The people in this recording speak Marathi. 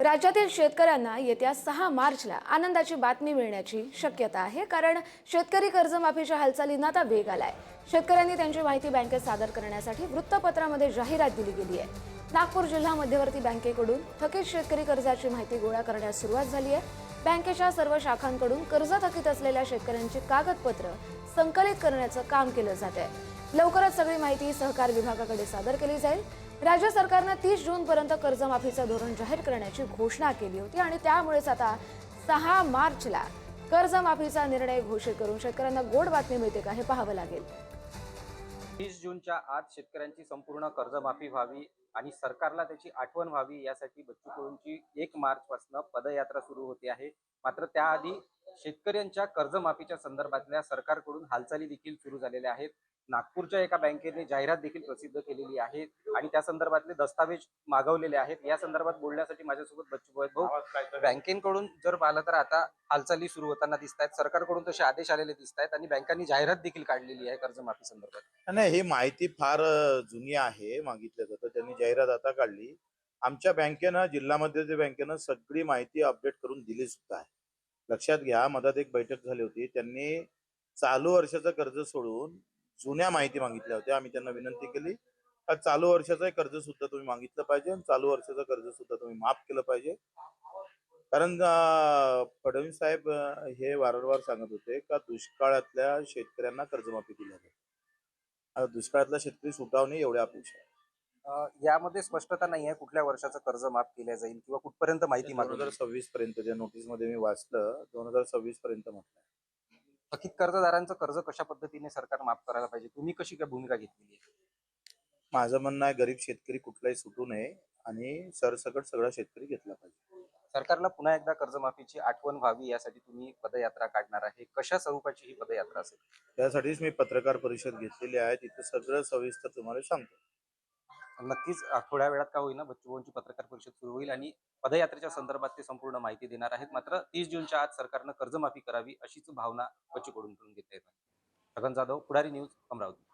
राज्यातील शेतकऱ्यांना येत्या सहा मार्चला आनंदाची बातमी मिळण्याची शक्यता आहे कारण शेतकरी कर्जमाफीच्या हालचालींना आता वेग आलाय. शेतकऱ्यांनी त्यांची माहिती बँकेत सादर करण्यासाठी वृत्तपत्रामध्ये जाहिरात दिली गेली आहे. नागपूर जिल्हा मध्यवर्ती बँकेकडून थकीत शेतकरी कर्जाची माहिती गोळा करण्यास सुरुवात झाली आहे. बँकेच्या सर्व शाखांकडून कर्ज थकीत असलेल्या शेतकऱ्यांची कागदपत्र संकलित करण्याचं काम केलं जात आहे. लवकरच सगळी माहिती सहकार विभागाकडे सादर केली जाईल. राज्य सरकारनं तीस जून पर्यंत कर्जमाफीचं धोरण जाहीर करण्याची घोषणा केली होती आणि त्यामुळेच आता सहा मार्चला कर्जमाफीचा निर्णय घोषित करून शेतकऱ्यांना गोड बातमी मिळते का हे पाहावं लागेल. तीस जूनच्या आत शेतकऱ्यांची संपूर्ण कर्जमाफी व्हावी आणि सरकारला त्याची आठवण व्हावी यासाठी बच्चू कडूंची एक मार्च पासून पदयात्रा सुरू होते आहे. मात्र त्याआधी शेतकऱ्यांच्या कर्जमाफीच्या संदर्भातल्या सरकारकडून हालचाली देखील सुरू झालेल्या आहेत. नागपूरच्या एका बँकेने जाहिरात देखील प्रसिद्ध केलेली आहे आणि त्या संदर्भातले दस्तावेज मागवलेले आहेत. या संदर्भात बोलण्यासाठी माझ्यासोबत बच्चू भाऊ बँकेकडून जर पाहिलं तर आता हालचाली सुरू होताना दिसत आहेत सरकारकडून तसे आदेश आलेले दिसत आहेत आणि बँकांनी जाहिरात देखील काढलेली आहे कर्जमाफी संदर्भात. नाही ही माहिती फार जुनी आहे मागितलं जातं त्यांनी जाहिरात आता काढली. आमच्या बँकेनं जिल्हा मध्यवर्ती बँकेनं सगळी माहिती अपडेट करून दिली सुद्धा आहे. लक्षात घ्या मधात एक बैठक झाली होती. त्यांनी चालू वर्षाचं कर्ज सोडून जुन्या माहिती मागितल्या होत्या. आम्ही त्यांना विनंती केली. का चालू वर्षाचं कर्ज सुद्धा तुम्ही मागितलं पाहिजे आणि चालू वर्षाचं कर्ज सुद्धा तुम्ही माफ केलं पाहिजे. कारण फडणवीस साहेब हे वारंवार सांगत होते का दुष्काळातल्या शेतकऱ्यांना कर्जमाफी दिली जाते. दुष्काळातला शेतकरी सुटावणे एवढ्या अपेक्षा आहे. यामध्ये स्पष्टता नाही आहे कुठल्या वर्षाचं कर्ज माफ केलं जाईल किंवा कुठपर्यंत माहिती दोन हजार सव्वीस पर्यंत त्या नोटीसमध्ये मी वाचलं दोन हजार सव्वीस पर्यंत म्हटलं थकीत कर्जदारांचं कर्ज कशा पद्धतीने सरकार माफ करायला पाहिजे? तुम्ही कशी काय भूमिका घेतलेली आहे? माझं म्हणणं आहे गरीब शेतकरी कुठलाही सुटू नये आणि सरसकट सगळा शेतकरी घेतला पाहिजे. सरकारला पुन्हा एकदा कर्जमाफीची आठवण व्हावी यासाठी तुम्ही पदयात्रा काढणार आहे. कशा स्वरूपाची ही पदयात्रा असेल? त्यासाठीच मी पत्रकार परिषद घेतलेली आहे. तिथं सगळं सविस्तर तुम्हाला सांगतो. नक्कीच थोड्या वेळात का होईना बच्चूभाऊंची पत्रकार परिषद सुरू होईल आणि पदयात्रेच्या संदर्भात ते संपूर्ण माहिती देणार आहेत. मात्र तीस जूनच्या आत सरकारनं कर्जमाफी करावी अशीच भावना बच्चूकडून करून घेता छगन जाधव पुढारी न्यूज अमरावती.